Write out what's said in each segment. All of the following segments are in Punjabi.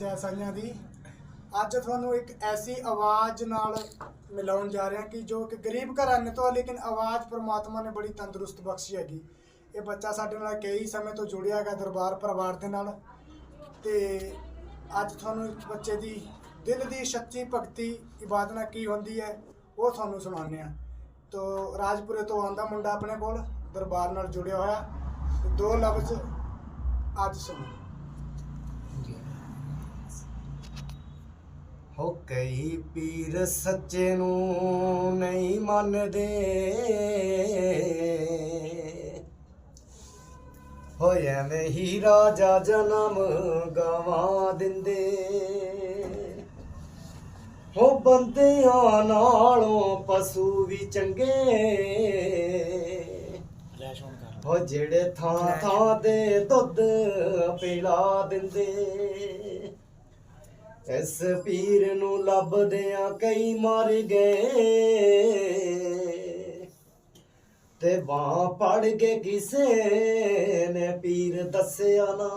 ਜੈ ਸਾਈਆਂ ਦੀ। ਅੱਜ ਤੁਹਾਨੂੰ ਇੱਕ ਐਸੀ ਆਵਾਜ਼ ਨਾਲ ਮਿਲਾਉਣ ਜਾ ਰਹੇ ਹਾਂ ਕਿ ਜੋ ਕਿ ਗਰੀਬ ਘਰਾਣੇ ਤੋਂ ਹੈ ਲੇਕਿਨ ਆਵਾਜ਼ ਪ੍ਰਮਾਤਮਾ ਨੇ ਬੜੀ ਤੰਦਰੁਸਤ ਬਖਸ਼ੀ ਹੈਗੀ। ਇਹ ਬੱਚਾ ਸਾਡੇ ਨਾਲ ਕਈ ਸਮੇਂ ਤੋਂ ਜੁੜਿਆ ਹੈਗਾ ਦਰਬਾਰ ਪਰਿਵਾਰ ਦੇ ਨਾਲ। ਤੇ ਅੱਜ ਤੁਹਾਨੂੰ ਇਸ ਬੱਚੇ ਦੀ ਦਿਲ ਦੀ ਸੱਚੀ ਭਗਤੀ, ਇਬਾਦਤ ਕੀ ਹੁੰਦੀ ਹੈ, ਉਹ ਤੁਹਾਨੂੰ ਸੁਣਾਉਂਦੇ ਆ ਤੋ ਰਾਜਪੁਰੇ ਤੋਂ ਆਂਦਾ ਮੁੰਡਾ ਆਪਣੇ ਕੋਲ, ਦਰਬਾਰ ਨਾਲ ਜੁੜਿਆ ਹੋਇਆ। ਦੋ ਲਫ਼ਜ਼ ਅੱਜ ਸੁਣੋ। ਹੋ ਕਈ ਪੀਰ ਸੱਚੇ ਨੂੰ ਨਹੀਂ ਮੰਨਦੇ। ਹੋ ਐਵੇਂ ਹੀ ਰਾਜਾ ਜਨਮ ਗਵਾ ਦਿੰਦੇ। ਹੋ ਬੰਦਿਆਂ ਨਾਲੋਂ ਪਸ਼ੂ ਵੀ ਚੰਗੇ। ਹੋ ਜਿਹੜੇ ਥਾਂ ਥਾਂ ਦੇ ਦੁੱਧ ਪਿਲਾ ਦਿੰਦੇ। ਇਸ ਪੀਰ ਨੂੰ ਲੱਭਦਿਆਂ ਕਈ ਮਰ ਗਏ। ਤੇ ਬਾਹ ਪੜ ਕੇ ਕਿਸੇ ਨੇ ਪੀਰ ਦੱਸਿਆ ਨਾ।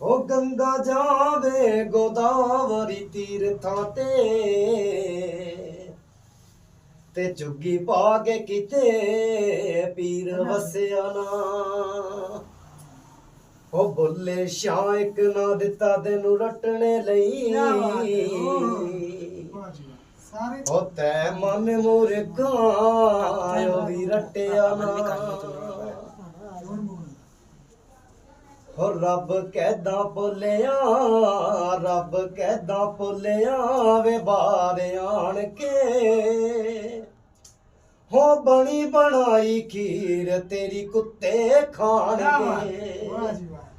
ਉਹ ਗੰਗਾ ਜਾਵੇ ਗੋਦਾਵਰੀ ਤੀਰਥਾਂ ਤੇ। ਤੇ ਚੁੱਗੀ ਪਾ ਕੇ ਕਿਤੇ ਪੀਰ ਵਸਿਆ ਨਾ। ਉਹ ਬੁੱਲੇ ਸ਼ਾਹ ਇੱਕ ਨਾ ਦਿੱਤਾ ਤੈਨੂੰ ਰਟਣੇ ਲਈ। ਉਹ ਤੈ ਮਨ ਮੁਰਗਾ ਉਹ ਵੀ ਰਟਿਆ ਨਾ। ਹੋ ਰੱਬ ਕਹਿਦਾ ਭੁੱਲਿਆ ਰੱਬ ਕਹਿਦਾ ਭੁੱਲਿਆ ਵੇ ਬਾਰ ਆਣ ਕੇ। ਹੋ ਬਣੀ ਬਣਾਈ ਖੀਰ ਤੇਰੀ ਕੁੱਤੇ ਖਾਣਗੇ। ਵਾਹ ਜੀ ਵਾਹ।